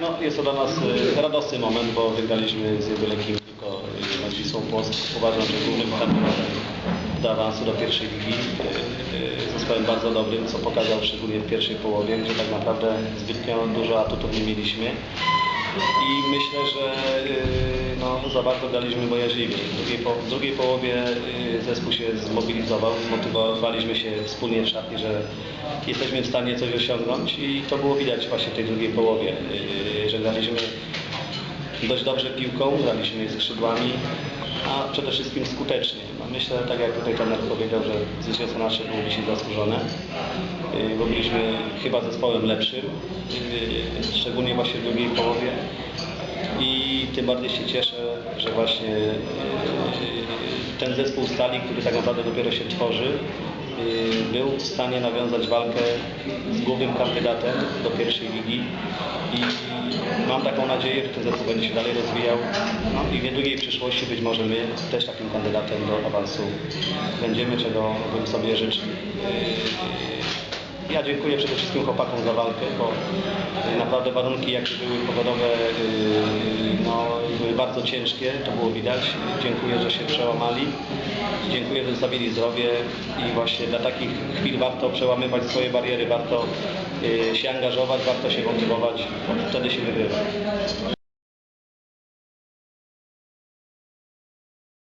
No, jest to dla nas e, radosny moment, bo wygraliśmy z niewielkim tylko nad Wisłą Płock. Uważam, że głównym kandydatem do awansu do pierwszej ligi. E, e, Zespołem bardzo dobrym, co pokazał szczególnie w pierwszej połowie, gdzie tak naprawdę zbytnio dużo atutów nie mieliśmy. I myślę, że no, za bardzo graliśmy bojaźliwie. W drugiej, po, w drugiej połowie e, zespół się zmobilizował, zmotywowaliśmy się wspólnie w szatni, że jesteśmy w stanie coś osiągnąć i to było widać właśnie w tej drugiej połowie, e, że graliśmy dość dobrze piłką, graliśmy skrzydłami, a przede wszystkim skutecznie. No myślę, tak jak tutaj trener powiedział, że zwycięstwo nasze było dzisiaj zasłużone, Yy, bo byliśmy chyba zespołem lepszym, szczególnie właśnie w drugiej połowie tym bardziej się cieszę, że właśnie yy, ten zespół Stali, który tak naprawdę dopiero się tworzy, yy, był w stanie nawiązać walkę z głównym kandydatem do pierwszej ligi i mam taką nadzieję, że ten zespół będzie się dalej rozwijał no i w niedługiej przyszłości być może my też takim kandydatem do awansu będziemy, czego bym sobie życzył. Yy, Ja dziękuję przede wszystkim chłopakom za walkę, bo naprawdę warunki jakie były pogodowe bardzo ciężkie, to było widać. Dziękuję, że się przełamali. Dziękuję, że zostawili zdrowie i właśnie dla takich chwil warto przełamywać swoje bariery, warto yy, się angażować, warto się motywować, wtedy się wygrywa.